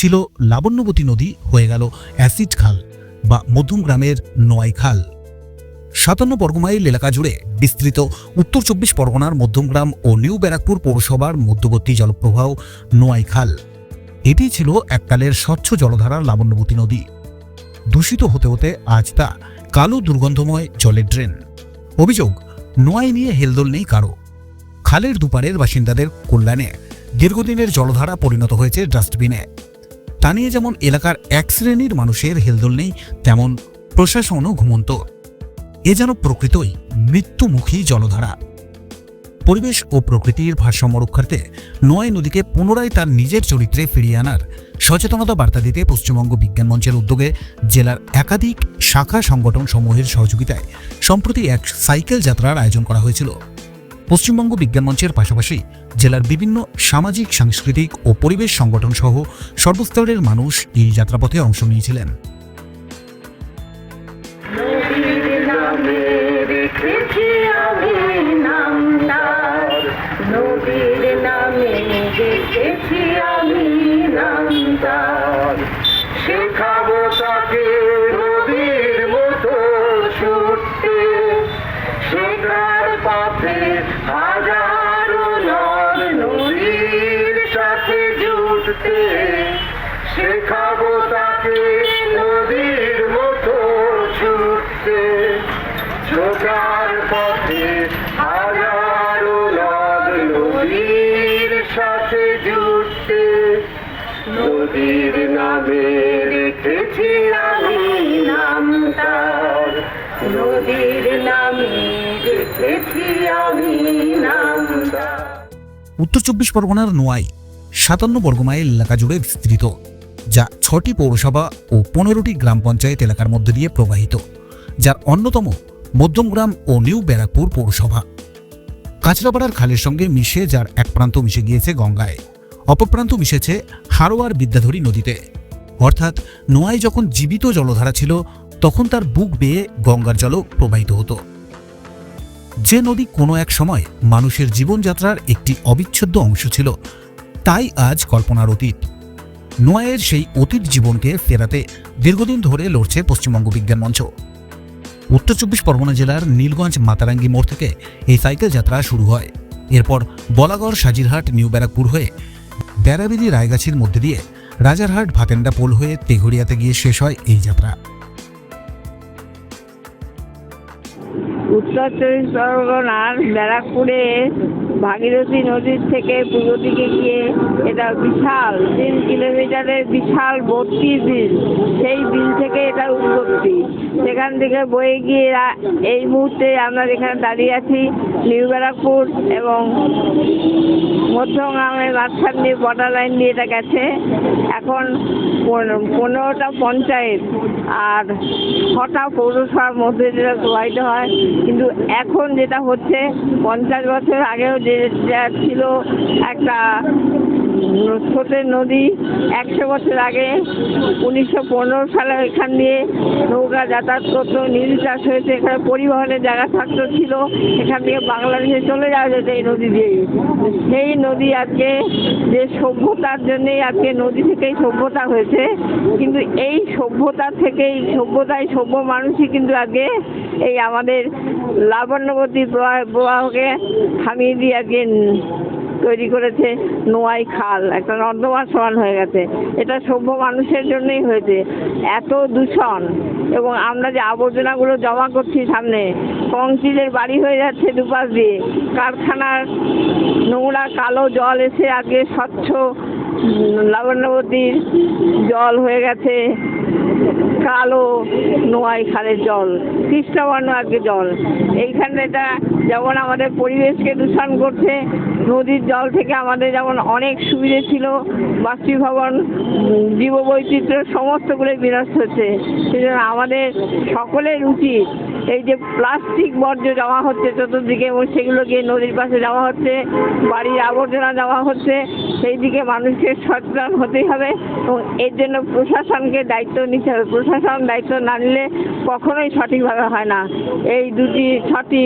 ছিল লাবণ্যবতী নদী হয়ে গেল অ্যাসিড খাল বা মধ্যম গ্রামের নোয়াই খাল। সাতান্ন বর্গমাইল এলাকা জুড়ে বিস্তৃত উত্তর চব্বিশ পরগনার মধ্যমগ্রাম ও নিউ ব্যারাকপুর পৌরসভার মধ্যবর্তী জলপ্রবাহ নোয়াই খাল। এটি ছিল এককালের স্বচ্ছ জলধারার লাবণ্যবতী নদী। দূষিত হতে হতে আজ তা কালো দুর্গন্ধময় জলের ড্রেন। অভিযোগ নোয়াই নিয়ে হেলদোল নেই কারও। খালের দুপারের বাসিন্দাদের কল্যাণে দীর্ঘদিনের জলধারা পরিণত হয়েছে ডাস্টবিনে। তা নিয়ে যেমন এলাকার এক শ্রেণির মানুষের হেলদোল নেই, তেমন প্রশাসনও ঘুমন্ত। এ যেন প্রকৃতই মৃত্যুমুখী জলধারা। পরিবেশ ও প্রকৃতির ভারসাম্য রক্ষার্থে নয় নদীকে পুনরায় তার নিজের চরিত্রে ফিরিয়ে আনার সচেতনতা বার্তা দিতে পশ্চিমবঙ্গ বিজ্ঞান মঞ্চের উদ্যোগে জেলার একাধিক শাখা সংগঠন সমূহের সহযোগিতায় সম্প্রতি এক সাইকেল যাত্রার আয়োজন করা হয়েছিল। পশ্চিমবঙ্গ বিজ্ঞান মঞ্চের পাশাপাশি জেলার বিভিন্ন সামাজিক, সাংস্কৃতিক ও পরিবেশ সংগঠন সহ সর্বস্তরের মানুষ এই যাত্রাপথে অংশ নিয়েছিলেন। জুটতে শেখাবো তাকে নদীর মতো ছুটতে। ছোটার পথে হাজারো নদ নদীর সাথে জুটতে। নদীর নামে রেখেছি আমি নাম তার নদীর নামে রেখেছি আমি নাম তার উত্তর চব্বিশ পরগনার নোয়াই। সাতান্ন বর্গমাইল এলাকা জুড়ে বিস্তৃত, যা ছটি পৌরসভা ও পনেরোটি গ্রাম পঞ্চায়েত এলাকার মধ্যে দিয়ে প্রবাহিত, যার অন্যতম মধ্যমগ্রাম ও নিউ ব্যারাকপুর পৌরসভা। কাঁচরাপাড়ার খালের সঙ্গে মিশে যার এক প্রান্ত মিশে গিয়েছে গঙ্গায়, অপর প্রান্ত মিশেছে হারোয়ার বিদ্যাধরী নদীতে। অর্থাৎ নোয়াই যখন জীবিত জলধারা ছিল, তখন তার বুক বেয়ে গঙ্গার জলও প্রবাহিত হতো। যে নদী কোনো এক সময় মানুষের জীবনযাত্রার একটি অবিচ্ছেদ্য অংশ ছিল তাই আজ কল্পনার অতীত। নোয়াইয়ের সেই অতীত জীবনকে ফেরাতে দীর্ঘদিন ধরে লড়ছে পশ্চিমবঙ্গ বিজ্ঞান মঞ্চ। উত্তর চব্বিশ পরগনা জেলার নীলগঞ্জ মাতারাঙ্গি মোড় থেকে এই সাইকেল যাত্রা শুরু হয়। এরপর বলাগড়, সাজিরহাট, নিউ ব্যারাকপুর হয়ে বেড়াবিদি রায়গাছির মধ্যে দিয়ে রাজারহাট, ভাতেন্ডা পোল হয়ে তেঘড়িয়াতে গিয়ে শেষ হয় এই যাত্রা। উত্তর চব্বিশ পরগনার ব্যারাকপুরে ভাগীরথী নদীর থেকে পূর্ব দিকে গিয়ে এটা বিশাল, তিন কিলোমিটারের বিশাল ভর্তি বিল। সেই বিল থেকে এটা উৎপত্তি। সেখান থেকে বয়ে গিয়ে এই মুহূর্তে আমরা যেখানে দাঁড়িয়ে আছি, নিউ ব্যারাকপুর এবং মধ্যগ্রামের মাঝখান নিয়ে বর্ডার লাইন দিয়ে এটা গেছে। এখন পনেরো- পনেরোটা পঞ্চায়েত আর ছটা পৌরসভার মধ্যে যেটা প্রবাহিত হয়, কিন্তু এখন যেটা হচ্ছে, পঞ্চাশ বছর আগেও যে ছিল একটা স্রোতের নদী একশো বছর আগে উনিশশো পনেরো সালে এখান দিয়ে নৌকা যাতায়াত করতো, নীল চাষ হয়েছে, এখানে পরিবহনের জায়গা থাকতো, ছিল। এখান থেকে বাংলাদেশে চলে যাওয়া যেত এই নদী দিয়ে সেই নদী আজকে যে সভ্যতার জন্যেই আজকে নদী থেকেই সভ্যতা হয়েছে, কিন্তু এই সভ্যতা থেকেই, সভ্যতায় সভ্য মানুষই কিন্তু আজকে এই আমাদের লাবণ্যবতী প্রবাহ প্রবাহকে থামিয়ে দিয়ে আজকে তৈরি করেছে নোয়াই খাল, একটা নর্দমার সমান হয়ে গেছে। এটা সভ্য মানুষের জন্যই হয়েছে। এত দূষণ এবং আমরা যে আবর্জনাগুলো জমা করছি সামনে, কংক্রিটের বাড়ি হয়ে যাচ্ছে দুপাশ দিয়ে। কারখানার নোংরা কালো জল এসে আগে স্বচ্ছ লাবণ্যবতীর জল হয়ে গেছে। কালো নোয়াই খালের জল, কৃষ্ণবর্ণ আজকে জল। এইখানটা যেমন আমাদের পরিবেশকে দূষণ করছে, নদীর জল থেকে আমাদের যেমন অনেক সুবিধে ছিল, বাষ্পীভবন, জীববৈচিত্র্য সমস্তগুলোই বিনষ্ট হচ্ছে। সেজন্য আমাদের সকলের উচিত এই যে প্লাস্টিক বর্জ্য জমা হচ্ছে চতুর্দিকে এবং সেগুলো গিয়ে নদীর পাশে জমা হচ্ছে, বাড়ির আবর্জনা জমা হচ্ছে সেই দিকে মানুষকে সচেতন হতেই হবে এবং এর জন্য প্রশাসনকে দায়িত্ব নিতে হবে। প্রশাসন দায়িত্ব না নিলে কখনোই সঠিকভাবে হয় না। এই দুটি, ছটি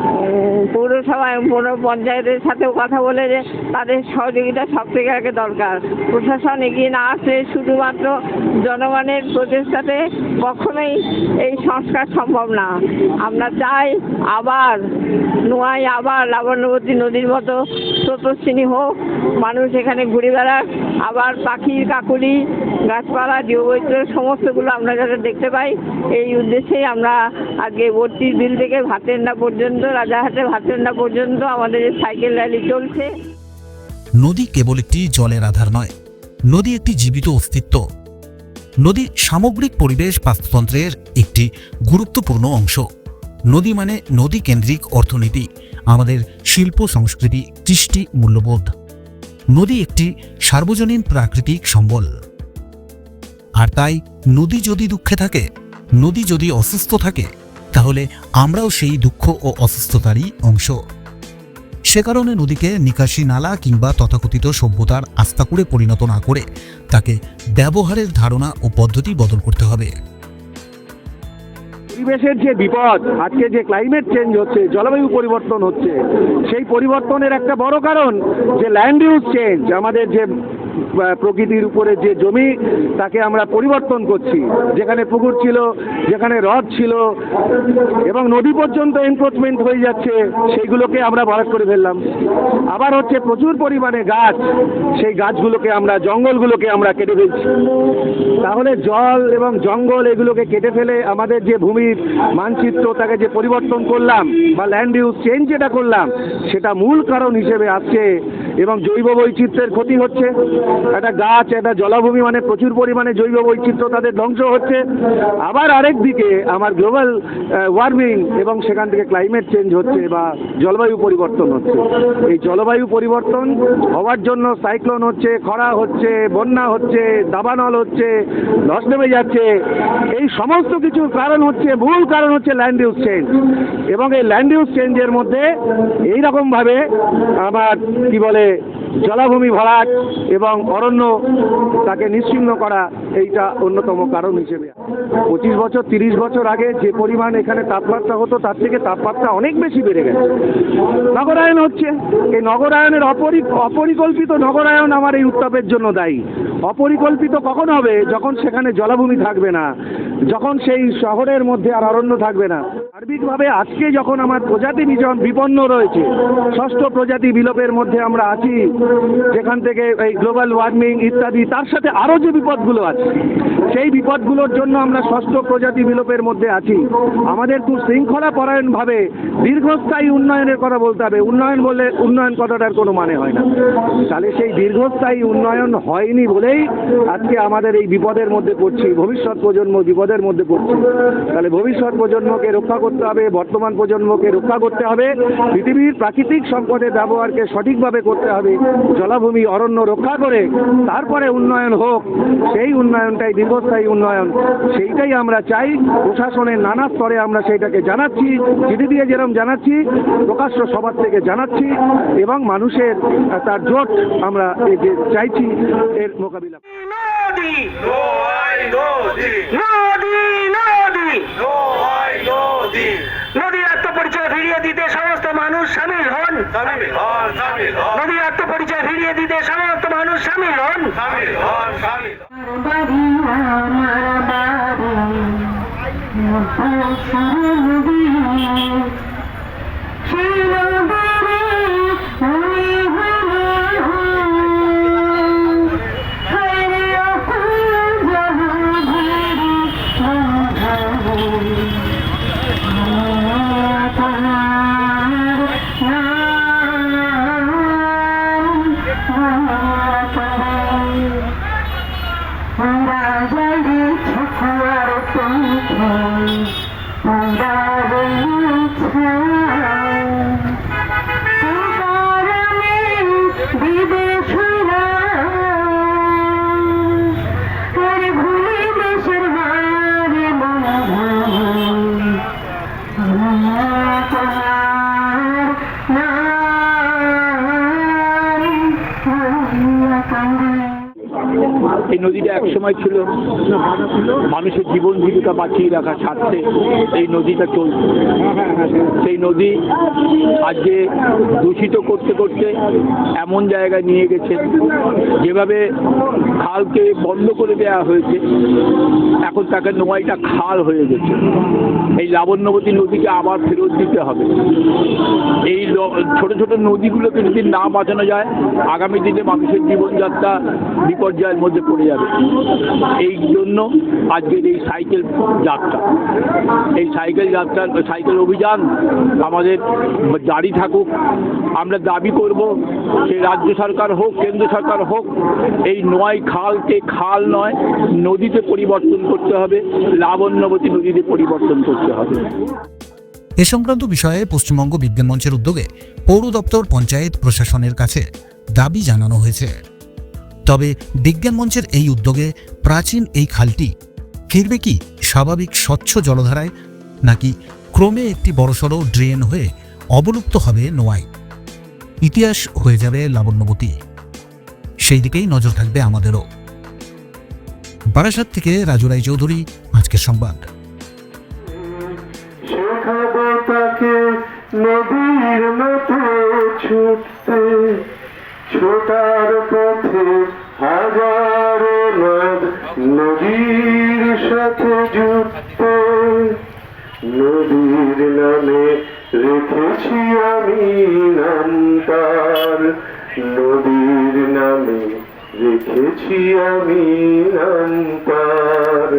উম, পৌরসভা এবং পৌর পঞ্চায়েতের সাথেও কথা বলে যে তাদের সহযোগিতা সব থেকে আগে দরকার। প্রশাসন এগিয়ে না আসলে শুধুমাত্র জনগণের প্রচেষ্টাতে কখনোই এই সংস্কার সম্ভব না। আমরা চাই আবার নোয়াই আবার লাবণ্যবতী নদীর মতো স্রোতস্বিনী হোক মানুষ এখানে ঘুরে বেড়াক আবার পাখির কাকুলি গাছপালা জীববৈত্র সমস্তগুলো আমরা যাতে দেখতে পাই। এই উদ্দেশ্যেই আমরা আজকে বত্রিশ বিল থেকে ভাতেন্ডা পর্যন্ত রাজাহাটে ভাতেন্ডা পর্যন্ত আমাদের সাইকেল র্যালি চলছে। নদী কেবল একটি জলের আধার নয়, নদী একটি জীবিত অস্তিত্ব। নদী সামগ্রিক পরিবেশ বাস্তুতন্ত্রের একটি গুরুত্বপূর্ণ অংশ। নদী মানে নদী কেন্দ্রিক অর্থনীতি, আমাদের শিল্প, সংস্কৃতি, কৃষ্টি মূল্যবোধ। নদী একটি সার্বজনীন প্রাকৃতিক সম্বল। আর তাই নদী যদি দুঃখে থাকে, নদী যদি অসুস্থ থাকে তাহলে আমরাও সেই দুঃখ ও অসুস্থতারই অংশ। সে কারণে নদীকে নিকাশি নালা কিংবা তথাকথিত সভ্যতার আস্তাকুড়ে পরিণত না করে তাকে ব্যবহারের ধারণা ও পদ্ধতি বদল করতে হবে। পরিবেশের যে বিপদ, আজকে যে ক্লাইমেট চেঞ্জ হচ্ছে, জলবায়ু পরিবর্তন হচ্ছে, সেই পরিবর্তনের একটা বড় কারণ যে ল্যান্ড ইউজ চেঞ্জ আমাদের যে প্রকৃতির উপরে যে জমি, তাকে আমরা পরিবর্তন করছি। যেখানে পুকুর ছিল, যেখানে হ্রদ ছিল, এবং নদী পর্যন্ত এনক্রোচমেন্ট হয়ে যাচ্ছে, সেইগুলোকে আমরা ভরাট করে ফেললাম। আবার হচ্ছে প্রচুর পরিমাণে গাছ, সেই গাছগুলোকে আমরা, জঙ্গলগুলোকে আমরা কেটে ফেলছি। তাহলে জল এবং জঙ্গল এগুলোকে কেটে ফেলে আমাদের যে ভূমির মানচিত্র, তাকে যে পরিবর্তন করলাম, বা ল্যান্ড ইউজ চেঞ্জ যেটা করলাম, সেটা মূল কারণ হিসেবে আসছে এবং জৈব বৈচিত্র্যের ক্ষতি হচ্ছে। একটা গাছ, একটা জলাভূমি মানে প্রচুর পরিমাণে জৈব বৈচিত্র্য তাদের ধ্বংস হচ্ছে। আবার আরেক দিকে আমার গ্লোবাল ওয়ার্মিং এবং সেখান থেকে ক্লাইমেট চেঞ্জ হচ্ছে বা জলবায়ু পরিবর্তন হচ্ছে। এই জলবায়ু পরিবর্তন হওয়ার জন্য সাইক্লোন হচ্ছে, খরা হচ্ছে, বন্যা হচ্ছে, দাবানল হচ্ছে, ধস নেমে যাচ্ছে। এই সমস্ত কিছুর কারণ হচ্ছে, মূল কারণ হচ্ছে ল্যান্ড ইউজ চেঞ্জ এবং এই ল্যান্ড ইউজ চেঞ্জের মধ্যে এই রকমভাবে আমার কি বলে que জলাভূমি ভরাট এবং অরণ্য তাকে নিশ্চিহ্ন করা এইটা অন্যতম কারণ হিসেবে। পঁচিশ বছর, তিরিশ বছর আগে যে পরিমাণ এখানে তাপমাত্রা হতো, তার থেকে তাপমাত্রা অনেক বেশি বেড়ে গেছে। নগরায়ন হচ্ছে। এই নগরায়নের অপরি অপরিকল্পিত নগরায়ন আমার এই উত্তাপের জন্য দায়ী। অপরিকল্পিত কখন হবে? যখন সেখানে জলাভূমি থাকবে না, যখন সেই শহরের মধ্যে আর অরণ্য থাকবে না। সার্বিকভাবে আজকে যখন আমার প্রজাতি বিজন বিপন্ন রয়েছে, ষষ্ঠ প্রজাতি বিলোপের মধ্যে আমরা আছি যেখান থেকে এই গ্লোবাল ওয়ার্মিং ইত্যাদি, তার সাথে আরও যে বিপদগুলো আছে, সেই বিপদগুলোর জন্য আমরা ষষ্ঠ প্রজাতি বিলোপের মধ্যে আছি। আমাদের খুব শৃঙ্খলা পরায়ণভাবে দীর্ঘস্থায়ী উন্নয়নের কথা বলতে হবে। উন্নয়ন বলে উন্নয়ন কথাটার কোনো মানে হয় না। তাহলে সেই দীর্ঘস্থায়ী উন্নয়ন হয়নি বলেই আজকে আমাদের এই বিপদের মধ্যে পড়ছি, ভবিষ্যৎ প্রজন্ম বিপদের মধ্যে পড়ছি। তাহলে ভবিষ্যৎ প্রজন্মকে রক্ষা করতে হবে, বর্তমান প্রজন্মকে রক্ষা করতে হবে, পৃথিবীর প্রাকৃতিক সম্পদের ব্যবহারকে সঠিকভাবে করতে হবে জলাভূমি অরণ্য রক্ষা করে তারপরে উন্নয়ন হোক সেই উন্নয়নটাই দীর্ঘস্থায়ী উন্নয়ন। সেইটাই আমরা চাই। প্রশাসনের নানা স্তরে আমরা সেইটাকে জানাচ্ছি চিঠি দিয়ে যেরকম জানাচ্ছি প্রকাশ্য সবার থেকে জানাচ্ছি এবং মানুষের তার জোট আমরা যে চাইছি এর মোকাবিলা। নদী. নদীর আত্মপরিচয় ফিরিয়ে দিতে সমস্ত মানুষ সামিল হন নদীর আত্মপরিচয় ফিরিয়ে দিতে সমস্ত মানুষ সামিল হন আমার বাড়ি এই নদীটা একসময় ছিল। মানুষের জীবন জীবিকা বাঁচিয়ে রাখার স্বার্থে এই নদীটা চলত সেই নদী আজকে দূষিত করতে করতে এমন জায়গায় নিয়ে গেছে, যেভাবে খালকে বন্ধ করে দেওয়া হয়েছে, এখন তাকে নোয়াইটা খাল হয়ে গেছে। এই লাবণ্যবতী নদীকে আবার ফেরত দিতে হবে। এই ছোট ছোট নদীগুলোকে যদি না বাঁচানো যায়, আগামী দিনে মানুষের জীবনযাত্রা বিপর্যয়ের মধ্যে পড়ে যাবে। এই জন্য আজকের এই সাইকেল যাত্রা। এই সাইকেল যাত্রা, সাইকেল অভিযান আমাদের জারি থাকুক। আমরা দাবি করব, সে রাজ্য সরকার হোক, কেন্দ্র সরকার হোক, এই নয় খালকে খাল নয়, নদীতে পরিবর্তন করতে হবে, লাবণ্যবতী নদীতে পরিবর্তন করতে হবে। এ সংক্রান্ত বিষয়ে পশ্চিমবঙ্গ বিজ্ঞান মঞ্চের উদ্যোগে পৌর দপ্তর, পঞ্চায়েত প্রশাসনের কাছে দাবি জানানো হয়েছে। তবে বিজ্ঞান মঞ্চের এই উদ্যোগে প্রাচীন এই খালটি ফিরবে কি স্বাভাবিক স্বচ্ছ জলধারায়, নাকি ক্রমে একটি বড়সড় ড্রেন হয়ে অবলুপ্ত হবে নোয়াই? ইতিহাস হয়ে যাবে লাবণ্যবতী। সেই দিকেই নজর থাকবে আমাদেরও। বারাসাত থেকে রাজু রায় চৌধুরী, আজকের সংবাদ। নদীর মতো ছুটতে। ছোটার পথে হাজার নদ নদীর সাথে যুক্ত। নদীর নামে রেখেছি আমি নাম তার নদীর নামে রেখেছি আমি নাম তার